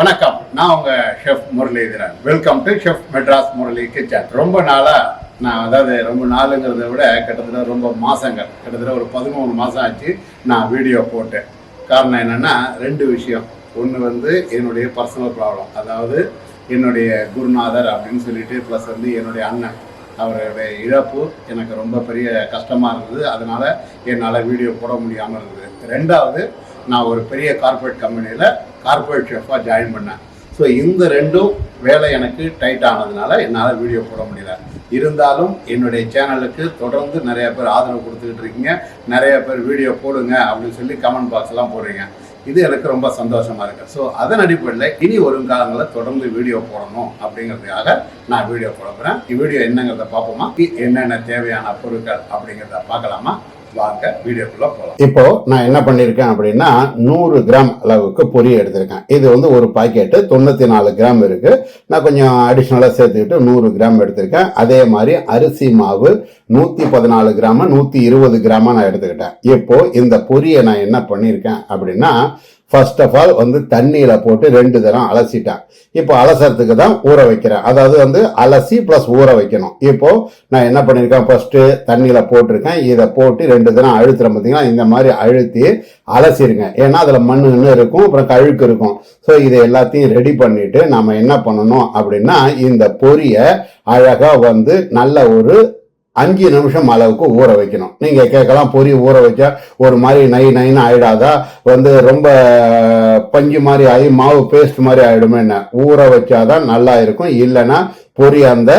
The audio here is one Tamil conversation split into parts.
வணக்கம். நான் உங்க chef Muralidharan. Welcome to chef Madras Murali kitchen ரொம்ப நாளா நான் அதாவது ரொம்ப நாளுங்கிறத விட கிட்டத்தட்ட ரொம்ப மாசங்கள் கிட்டத்தட்ட ஒரு பதிமூணு மாசம் ஆச்சு நான் வீடியோ போட்டேன். காரணம் என்னன்னா ரெண்டு விஷயம். ஒன்று வந்து என்னுடைய பர்சனல் ப்ராப்ளம் அதாவது என்னுடைய குருநாதர் அப்படின்னு சொல்லிட்டு ப்ளஸ் வந்து என்னுடைய அண்ணன். அவருடைய இழப்பு எனக்கு ரொம்ப பெரிய கஷ்டமாக இருந்தது. அதனால என்னால் வீடியோ போட முடியாமல் இருந்தது. ரெண்டாவது நான் ஒரு பெரிய கார்ப்பரேட் கம்பெனியில் கார்பரேட் ஷெஃபாக ஜாயின் பண்ணேன். ஸோ இந்த ரெண்டும் வேலை எனக்கு டைட் ஆனதுனால என்னால் வீடியோ போட முடியல. இருந்தாலும் என்னுடைய சேனலுக்கு தொடர்ந்து நிறைய பேர் ஆதரவு கொடுத்துக்கிட்டு இருக்கீங்க. நிறைய பேர் வீடியோ போடுங்க அப்படின்னு சொல்லி கமெண்ட் பாக்ஸ்லாம் போடுறீங்க. இது எனக்கு ரொம்ப சந்தோஷமாக இருக்கு. ஸோ அதன் அடிப்படையில் இனி வரும் காலங்களில் தொடர்ந்து வீடியோ போடணும் அப்படிங்கிறதுக்காக நான் வீடியோ போட போகிறேன் வீடியோ என்னங்கிறத பார்ப்போமா? என்னென்ன தேவையான பொருட்கள் அப்படிங்கிறத பார்க்கலாமா? வாங்க வீடியோக்குள்ள போகலாம் இப்போ நான் என்ன பண்ணியிருக்கேன் அப்படின்னா நூறு கிராம் அளவுக்கு பொரி எடுத்திருக்கேன். இது வந்து ஒரு பாக்கெட்டு தொண்ணூற்றி நாலு கிராம் இருக்கு. நான் கொஞ்சம் அடிஷ்னலாக சேர்த்துக்கிட்டு நூறு கிராம் எடுத்திருக்கேன். அதே மாதிரி அரிசி மாவு நூற்றி பதினாலு கிராம நூற்றி இருபது கிராமா நான் எடுத்துக்கிட்டேன். இப்போ இந்த பொரியை நான் என்ன பண்ணியிருக்கேன் அப்படின்னா ஃபர்ஸ்ட் ஆஃப் ஆல் வந்து தண்ணியில் போட்டு ரெண்டு தரம் அலசிட்டேன் இப்போ அலசறதுக்கு தான் ஊற வைக்கிறேன். அதாவது வந்து அலசி ப்ளஸ் ஊற வைக்கணும். இப்போ நான் என்ன பண்ணியிருக்கேன் ஃபர்ஸ்ட்டு தண்ணியில் போட்டிருக்கேன். இதை போட்டு ரெண்டு தினம் அழுத்துறேன் பார்த்தீங்கன்னா இந்த மாதிரி அழுத்தி அலசிருங்க. ஏன்னா அதில் மண்ணு இருக்கும் அப்புறம் கழுக்கு இருக்கும். ஸோ இதை எல்லாத்தையும் ரெடி பண்ணிவிட்டு நம்ம என்ன பண்ணணும் அப்படின்னா இந்த பொரியை அழகாக வந்து நல்ல ஒரு அஞ்சு நிமிஷம் அளவுக்கு ஊற வைக்கணும். நீங்கள் கேட்கலாம் பொரி ஊற வச்சா ஒரு மாதிரி நை நைன்னு ஆயிடாதா? வந்து ரொம்ப பஞ்சு மாதிரி ஆகி மாவு பேஸ்ட் மாதிரி ஆகிடுமேன்னு என்ன? ஊற வச்சாதான் நல்லா இருக்கும். இல்லைன்னா பொரி அந்த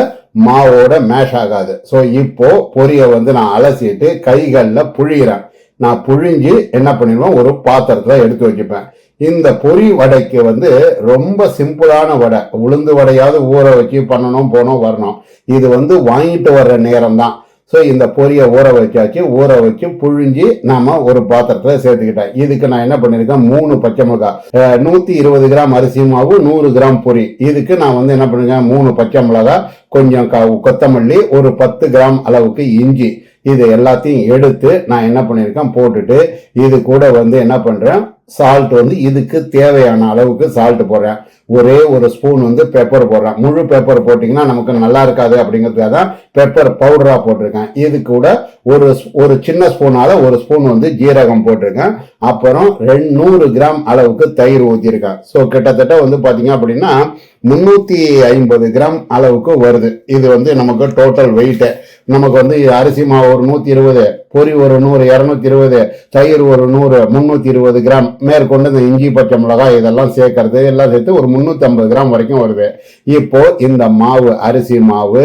மாவோட மேஷ் ஆகாது. ஸோ இப்போ பொரியை வந்து நான் அலசிட்டு கைகளில் புழிகிறேன் நான் புழிஞ்சு என்ன பண்ணிடுவேன்? ஒரு பாத்திரத்தில் எடுத்து வச்சுப்பேன். இந்த பொரி வடைக்கு வந்து ரொம்ப சிம்பிளான வடை. உளுந்து வடையாவது ஊற வச்சு பண்ணணும் போனோம் வரணும். இது வந்து வாங்கிட்டு வர்ற நேரம் தான் ஸோ இந்த பொரியை ஊற வச்சாச்சு. ஊற வச்சு புழிஞ்சு நாம் ஒரு பாத்திரத்தில் சேர்த்துக்கிட்டேன். இதுக்கு நான் என்ன பண்ணியிருக்கேன் மூணு பச்சை மிளகாய் நூற்றி இருபது கிராம் அரிசி மாவு நூறு கிராம் பொரி இதுக்கு நான் வந்து என்ன பண்ணிருக்கேன்? மூணு பச்சை மிளகாய் கொஞ்சம் க- கொத்தமல்லி ஒரு பத்து கிராம் அளவுக்கு இஞ்சி. இது எல்லாத்தையும் எடுத்து நான் என்ன பண்ணியிருக்கேன் போட்டுட்டு இது கூட வந்து என்ன பண்ணுறேன் சால்ட் வந்து இதுக்கு தேவையான அளவுக்கு சால்ட் போடுறேன். ஒரே ஒரு ஸ்பூன் வந்து பெப்பர் போடுறேன். முழு பெப்பர் போட்டிங்கன்னா நமக்கு நல்லா இருக்காது அப்படிங்கிறதுக்காக தான் பெப்பர் பவுடராக போட்டிருக்கேன். இது கூட ஒரு ஒரு சின்ன ஸ்பூனால ஒரு ஸ்பூன் வந்து ஜீரகம் போட்டிருக்கேன். அப்புறம் ரெண்டு நூறு கிராம் அளவுக்கு தயிர் ஊற்றிருக்கேன் ஸோ கிட்டத்தட்ட வந்து பார்த்தீங்க அப்படின்னா முந்நூற்றி ஐம்பது கிராம் அளவுக்கு வருது. இது வந்து நமக்கு டோட்டல் வெயிட்டு நமக்கு வந்து அரிசி மாவு ஒரு நூற்றி இருபது பொரி ஒரு நூறு இரநூத்தி இருபது தயிர் ஒரு நூறு முந்நூற்றி இருபது கிராம். மேற்கொண்டு இந்த இஞ்சி பச்சை மிளகாய் இதெல்லாம் சேர்க்கறது எல்லாம் சேர்த்து ஒரு முந்நூற்றி ஐம்பது கிராம் வரைக்கும் வருது. இப்போ இந்த மாவு அரிசி மாவு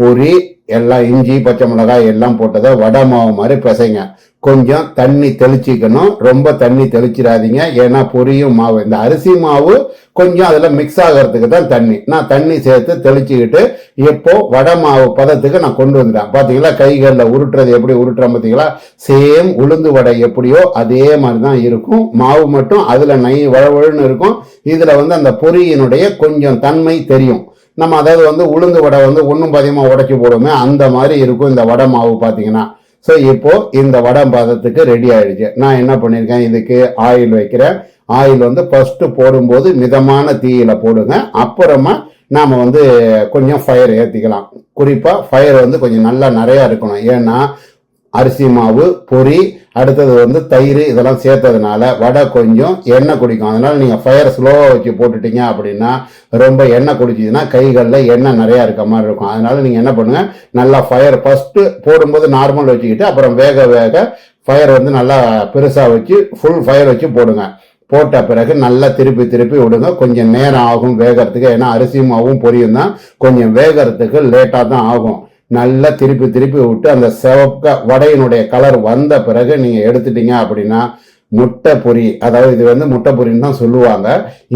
பொரி எல்லாம் இஞ்சி பச்சை மிளகாய் எல்லாம் போட்டதை வடை மாவு மாதிரி பிசைங்க. கொஞ்சம் தண்ணி தெளிச்சிக்கணும். ரொம்ப தண்ணி தெளிச்சிடாதீங்க. ஏன்னா பொரியும் மாவு இந்த அரிசி மாவு கொஞ்சம் அதில் மிக்ஸ் ஆகிறதுக்கு தான் தண்ணி. நான் தண்ணி சேர்த்து தெளிச்சுக்கிட்டு எப்போ வடை மாவு பதத்துக்கு நான் கொண்டு வந்துட்டேன். பார்த்தீங்களா கைகளில் உருட்டுறது எப்படி உருட்டுறேன் பார்த்தீங்களா சேம் உளுந்து வடை எப்படியோ அதே மாதிரி தான் இருக்கும். மாவு மட்டும் அதில் நை வழவழுன்னு இருக்கும். இதில் வந்து அந்த பொரியினுடைய கொஞ்சம் தன்மை தெரியும். நம்ம அதாவது வந்து உளுந்து வடை வந்து ஒன்றும் பாதியமாக உடைச்சி போடுவோமே அந்த மாதிரி இருக்கும் இந்த வடை மாவு பார்த்தீங்கன்னா ஸோ இப்போ இந்த வடை பாதத்துக்கு ரெடி ஆகிடுச்சு நான் என்ன பண்ணியிருக்கேன் இதுக்கு ஆயில் வைக்கிறேன். ஆயில் வந்து ஃபஸ்ட்டு போடும்போது மிதமான தீயில போடுங்க. அப்புறமா நாம் வந்து கொஞ்சம் ஃபயர் ஏற்றிக்கலாம் குறிப்பாக ஃபயர் வந்து கொஞ்சம் நல்லா நிறையா இருக்கணும். ஏன்னா அரிசி மாவு பொரி அடுத்தது வந்து தயிர் இதெல்லாம் சேர்த்ததுனால வடை கொஞ்சம் எண்ணெய் குடிக்கும். அதனால் நீங்கள் ஃபயர் ஸ்லோவாக வச்சு போட்டுட்டீங்க அப்படின்னா ரொம்ப எண்ணெய் குடிச்சிதுன்னா கைகளில் எண்ணெய் நிறையா இருக்க மாதிரி இருக்கும். அதனால் நீங்கள் என்ன பண்ணுங்கள் நல்லா ஃபயர் ஃபஸ்ட்டு போடும்போது நார்மல் வச்சுக்கிட்டு அப்புறம் வேக வேக ஃபயர் வந்து நல்லா பெருசாக வச்சு ஃபுல் ஃபயர் வச்சு போடுங்க. போட்ட பிறகு நல்லா திருப்பி திருப்பி விடுங்க. கொஞ்சம் நேரம் ஆகும் வேகறதுக்கு. ஏன்னா அரிசி மாவும் பொரியும் தான். கொஞ்சம் வேகறதுக்கு லேட்டாக தான் ஆகும். நல்லா திருப்பி திருப்பி விட்டு அந்த சிவக்க வடையினுடைய கலர் வந்த பிறகு நீங்கள் எடுத்துட்டீங்க அப்படின்னா முட்டை பொரி அதாவது இது வந்து முட்டை பொரின்னு தான் சொல்லுவாங்க.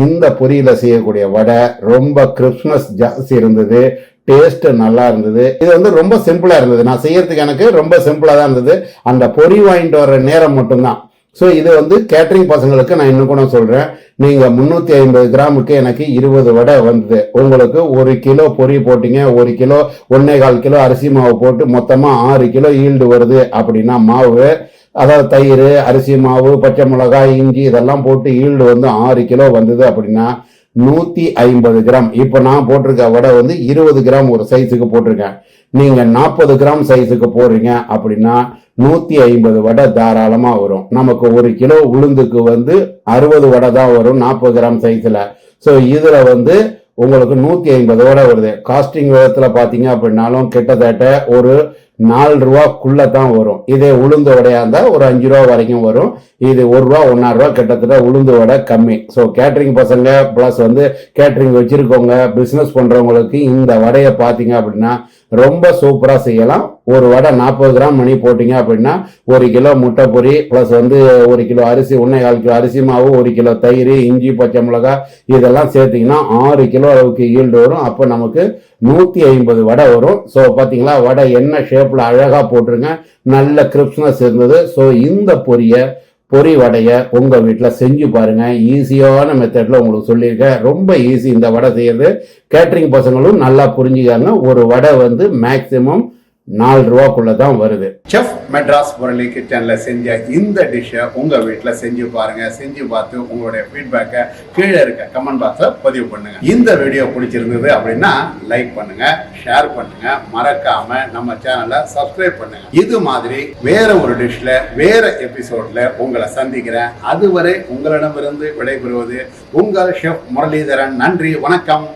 இந்த பொரியில் செய்யக்கூடிய வடை ரொம்ப கிறிஸ்மஸ் ஜாஸ்தி இருந்தது டேஸ்ட் நல்லா இருந்தது. இது வந்து ரொம்ப சிம்பிளாக இருந்தது. நான் செய்யறதுக்கு எனக்கு ரொம்ப சிம்பிளாக தான் இருந்தது. அந்த பொரி வாங்கிட்டு வர்ற நேரம் மட்டும்தான். ஸோ இது வந்து கேட்ரிங் பசங்களுக்கு நான் இன்னும் கூட சொல்கிறேன் நீங்கள் முந்நூற்றி ஐம்பது கிராமுக்கு எனக்கு இருபது வடை வந்தது. உங்களுக்கு ஒரு கிலோ பொரி போட்டிங்க ஒரு கிலோ ஒன்றே கால் கிலோ அரிசி மாவு போட்டு மொத்தமாக ஆறு கிலோ ஈல்டு வருது அப்படின்னா மாவு அதாவது தயிர் அரிசி மாவு பச்சை மிளகாய் இஞ்சி இதெல்லாம் போட்டு ஈல்டு வந்து ஆறு கிலோ வந்தது அப்படின்னா நூற்றி ஐம்பது கிராம். இப்போ நான் போட்டிருக்க வடை வந்து இருபது கிராம் ஒரு சைஸுக்கு போட்டிருக்கேன். நீங்கள் நாற்பது கிராம் சைஸுக்கு போடுறீங்க அப்படின்னா நூற்றி ஐம்பது வடை தாராளமாக வரும். நமக்கு ஒரு கிலோ உளுந்துக்கு வந்து அறுபது வடை தான் வரும் நாற்பது கிராம் சைஸில் ஸோ இதில் வந்து உங்களுக்கு நூற்றி ஐம்பது வடை வருது. காஸ்டிங் விதத்தில் பார்த்தீங்க அப்படின்னாலும் கிட்டத்தட்ட ஒரு நாலு ரூபாக்குள்ளே தான் வரும். இதே உளுந்து வடையாக இருந்தால் ஒரு அஞ்சு ரூபா வரைக்கும் வரும். இது ஒரு ரூபா ஒன்னா ரூபா கிட்டத்தட்ட உளுந்து வடை கம்மி. ஸோ கேட்ரிங் பசங்க ப்ளஸ் வந்து கேட்ரிங் வச்சுருக்கவங்க பிஸ்னஸ் பண்ணுறவங்களுக்கு இந்த வடையை பார்த்தீங்க அப்படின்னா ரொம்ப சூப்பராக செய்யலாம். ஒரு வடை நாற்பது கிராம் மணி போட்டிங்க அப்படின்னா ஒரு கிலோ முட்டை பொரி ப்ளஸ் வந்து ஒரு கிலோ அரிசி ஒன்றே கால் கிலோ அரிசி மாவு ஒரு கிலோ தயிர் இஞ்சி பச்சை மிளகாய் இதெல்லாம் சேர்த்திங்கன்னா ஆறு கிலோ அளவுக்கு ஈல்டு வரும். அப்போ நமக்கு நூற்றி ஐம்பது வடை வரும். ஸோ பார்த்தீங்களா வடை என்ன ஷேப்பில் அழகாக போட்டிருங்க. நல்ல கிரிப்ஸ்னஸ் இருந்தது. ஸோ இந்த பொரியை பொரி வடையை உங்கள் வீட்டில் செஞ்சு பாருங்கள் ஈஸியான மெத்தடில் உங்களுக்கு சொல்லியிருக்கேன். ரொம்ப ஈஸி இந்த வடை செய்யறது. கேட்ரிங் பசங்களும் நல்லா புரிஞ்சுக்காங்க. ஒரு வடை வந்து மேக்சிமம் நாலு ரூபாக்குள்ள தான் வருது. செஃப் மெட்ராஸ் முரளி கிச்சனில் செஞ்ச இந்த டிஷ்ஷை உங்கள் வீட்டில் செஞ்சு பாருங்கள் செஞ்சு பார்த்து உங்களுடைய ஃபீட்பேக்கை கீழே இருக்க கமெண்ட் பாக்ஸில் பதிவு பண்ணுங்கள் இந்த வீடியோ பிடிச்சிருந்தது அப்படின்னா லைக் பண்ணுங்கள் ஷேர் பண்ணுங்கள் மறக்காமல் நம்ம சேனலை சப்ஸ்கிரைப் பண்ணுங்கள் இது மாதிரி வேற ஒரு டிஷ்ஷில் வேற எபிசோடில் உங்களை சந்திக்கிறேன். அதுவரை உங்களிடமிருந்து விடைபெறுவது உங்கள் ஷெஃப் முரளிதரன் நன்றி வணக்கம்.